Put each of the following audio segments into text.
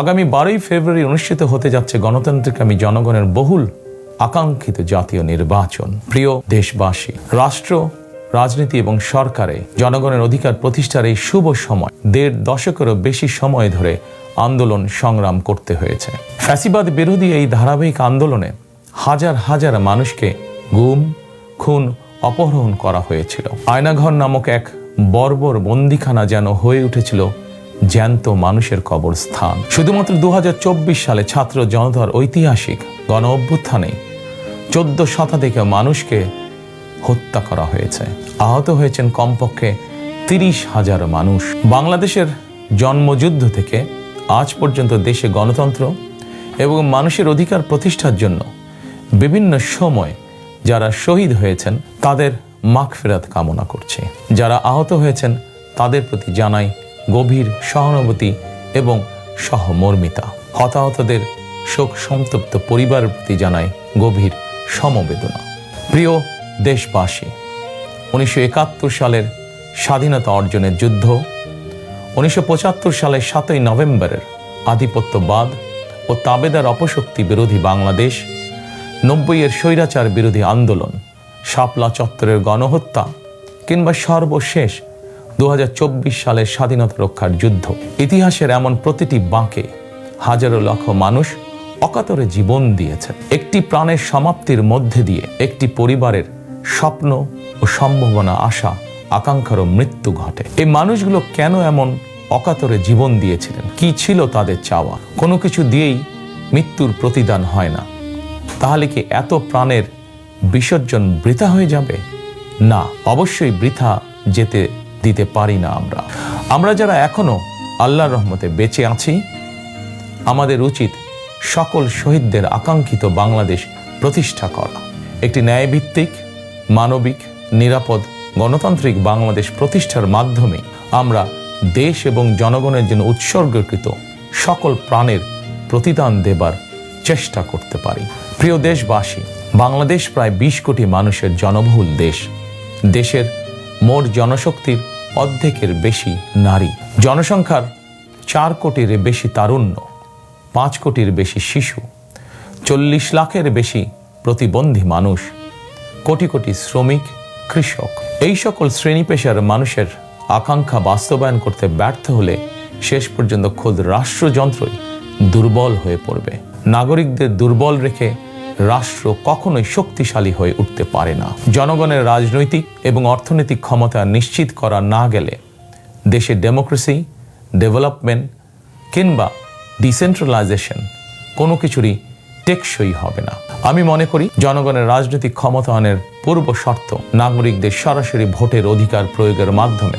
আগামী বারোই ফেব্রুয়ারি অনুষ্ঠিত হতে যাচ্ছে গণতান্ত্রিকামী জনগণের বহুল আকাঙ্ক্ষিত জাতীয় নির্বাচন। প্রিয় দেশবাসী, রাষ্ট্র, রাজনীতি এবং সরকারে জনগণের অধিকার প্রতিষ্ঠার এই শুভ সময় দেড় দশকেরও বেশি সময় ধরে আন্দোলন সংগ্রাম করতে হয়েছে। ফ্যাসিবাদ বিরোধী এই ধারাবাহিক আন্দোলনে হাজার হাজার মানুষকে গুম, খুন, অপহরণ করা হয়েছিল। আয়নাঘর নামক এক বর্বর বন্দিখানা যেন হয়ে উঠেছিল জ্যান্ত মানুষের কবরস্থান। শুধুমাত্র দু হাজার চব্বিশ সালে ছাত্র জনতার ঐতিহাসিক গণ অভ্যুত্থানে চোদ্দ শতাধিক মানুষকে হত্যা করা হয়েছে। আহত হয়েছেন কমপক্ষে তিরিশ হাজার মানুষ। বাংলাদেশের জন্মযুদ্ধ থেকে আজ পর্যন্ত দেশে গণতন্ত্র এবং মানুষের অধিকার প্রতিষ্ঠার জন্য বিভিন্ন সময় যারা শহীদ হয়েছেন তাদের মাগফিরাত কামনা করছে। যারা আহত হয়েছেন তাদের প্রতি জানাই গভীর সহানুভূতি এবং সহমর্মিতা। হতাহতদের শোক সন্তপ্ত পরিবারের প্রতি জানাই গভীর সমবেদনা। প্রিয় দেশবাসী, উনিশশো একাত্তর সালের স্বাধীনতা অর্জনের যুদ্ধ, উনিশশো পঁচাত্তর সালের সাতই নভেম্বরের আধিপত্যবাদ ও তাবেদার অপশক্তি বিরোধী বাংলাদেশ, নব্বইয়ের স্বৈরাচার বিরোধী আন্দোলন, শাপলা চত্বরের গণহত্যা কিংবা সর্বশেষ দু হাজার চব্বিশ সালের স্বাধীনতা রক্ষার যুদ্ধ। ইতিহাসের এমন প্রতিটি বাঁকে হাজারো লক্ষ মানুষ অকাতরে জীবন দিয়েছেন একটি প্রাণের সমাপ্তির মধ্যে দিয়ে একটি পরিবারের স্বপ্ন ও সম্ভাবনা, আশা আকাঙ্ক্ষারও মৃত্যু ঘটে। এই মানুষগুলো কেন এমন অকাতরে জীবন দিয়েছিলেন? কি ছিল তাদের চাওয়া? কোনো কিছু দিয়েই মৃত্যুর প্রতিদান হয় না। তাহলে কি এত প্রাণের বিসর্জন বৃথা হয়ে যাবে? না, অবশ্যই বৃথা যেতে দিতে পারি না আমরা। আমরা যারা এখনও আল্লাহর রহমতে বেঁচে আছি, আমাদের উচিত সকল শহীদদের আকাঙ্ক্ষিত বাংলাদেশ প্রতিষ্ঠা করা। একটি ন্যায়ভিত্তিক, মানবিক, নিরাপদ, গণতান্ত্রিক বাংলাদেশ প্রতিষ্ঠার মাধ্যমে আমরা দেশ এবং জনগণের জন্য উৎসর্গকৃত সকল প্রাণের প্রতিদান দেবার চেষ্টা করতে পারি। প্রিয় দেশবাসী, বাংলাদেশ প্রায় বিশ কোটি মানুষের জনবহুল দেশ। দেশের মোট জনশক্তির অর্ধেকের বেশি নারী। জনসংখ্যার চার কোটির বেশি তারুণ্য, পাঁচ কোটির বেশি শিশু, চল্লিশ লাখের বেশি প্রতিবন্ধী মানুষ, কোটি কোটি শ্রমিক, কৃষক। এই সকল শ্রেণি পেশার মানুষের আকাঙ্ক্ষা বাস্তবায়ন করতে ব্যর্থ হলে শেষ পর্যন্ত খোদ রাষ্ট্রযন্ত্রই দুর্বল হয়ে পড়বে। নাগরিকদের দুর্বল রেখে রাষ্ট্র কখনোই শক্তিশালী হয়ে উঠতে পারে না। জনগণের রাজনৈতিক এবং অর্থনৈতিক ক্ষমতা নিশ্চিত করা না গেলে দেশের ডেমোক্রেসি ডেভেলপমেন্ট কিংবা ডিসেন্ট্রালাইজেশন কোনো কিছুরই টেকসই হবে না। আমি মনে করি জনগণের রাজনৈতিক ক্ষমতায়নের পূর্ব শর্ত নাগরিকদের সরাসরি ভোটের অধিকার প্রয়োগের মাধ্যমে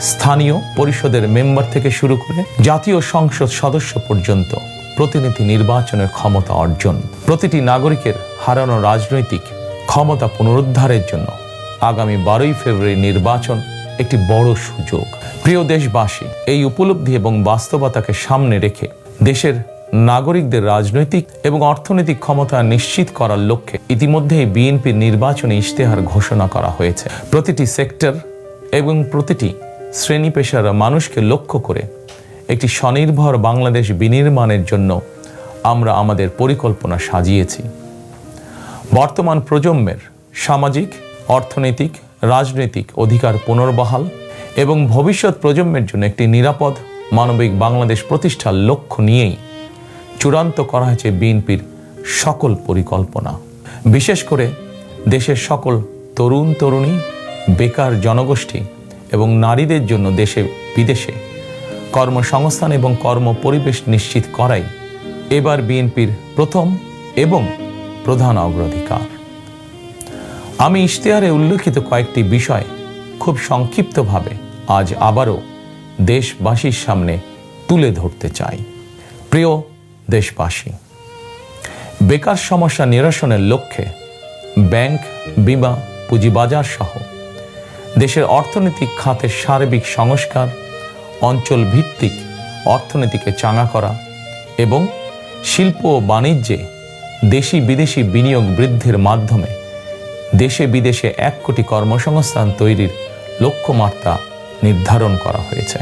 স্থানীয় পরিষদের মেম্বার থেকে শুরু করে জাতীয় সংসদ সদস্য পর্যন্ত প্রতিনিধি নির্বাচনের ক্ষমতা অর্জন। প্রতিটি নাগরিকের হারানো রাজনৈতিক ক্ষমতা পুনরুদ্ধারের জন্য আগামী বারোই ফেব্রুয়ারি নির্বাচন একটি বড় সুযোগ। প্রিয় দেশবাসী, এই উপলব্ধি এবং বাস্তবতাকে সামনে রেখে দেশের নাগরিকদের রাজনৈতিক এবং অর্থনৈতিক ক্ষমতা নিশ্চিত করার লক্ষ্যে ইতিমধ্যেই বিএনপির নির্বাচনী ইশতেহার ঘোষণা করা হয়েছে। প্রতিটি সেক্টর এবং প্রতিটি শ্রেণি পেশার মানুষকে লক্ষ্য করে একটি স্বনির্ভর বাংলাদেশ বিনির্মাণের জন্য আমরা আমাদের পরিকল্পনা সাজিয়েছি। বর্তমান প্রজন্মের সামাজিক, অর্থনৈতিক, রাজনৈতিক অধিকার পুনর্বহাল এবং ভবিষ্যৎ প্রজন্মের জন্য একটি নিরাপদ, মানবিক বাংলাদেশ প্রতিষ্ঠার লক্ষ্য নিয়েই চূড়ান্ত করা হয়েছে বিএনপির সকল পরিকল্পনা। বিশেষ করে দেশের সকল তরুণ, তরুণী, বেকার জনগোষ্ঠী এবং নারীদের জন্য দেশে বিদেশে কর্মসংস্থান এবং কর্ম পরিবেশ নিশ্চিত করাই এবার বিএনপির প্রথম এবং প্রধান অগ্রাধিকার। আমি ইশতেহারে উল্লেখিত কয়েকটি বিষয় খুব সংক্ষিপ্তভাবে আজ আবারও দেশবাসীর সামনে তুলে ধরতে চাই। প্রিয় দেশবাসী, বেকার সমস্যা নিরসনের লক্ষ্যে ব্যাংক, বিমা, পুঁজিবাজার সহ দেশের অর্থনৈতিক খাতের সার্বিক সংস্কার অঞ্চল ভিত্তিক অর্থনীতিকে চাঙা করা এবং শিল্প ও বাণিজ্যে দেশি বিদেশি বিনিয়োগ বৃদ্ধির মাধ্যমে দেশে বিদেশে এক কোটি কর্মসংস্থান তৈরির লক্ষ্যমাত্রা নির্ধারণ করা হয়েছে।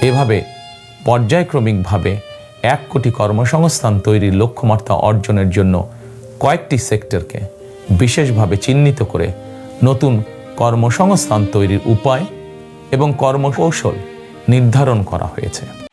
এভাবে পর্যায়ক্রমিকভাবে এক কোটি কর্মসংস্থান তৈরির লক্ষ্যমাত্রা অর্জনের জন্য কয়েকটি সেক্টরকে বিশেষভাবে চিহ্নিত করে নতুন কর্মসংস্থান তৈরির উপায় এবং কর্মকৌশল নির্ধারণ করা হয়েছে।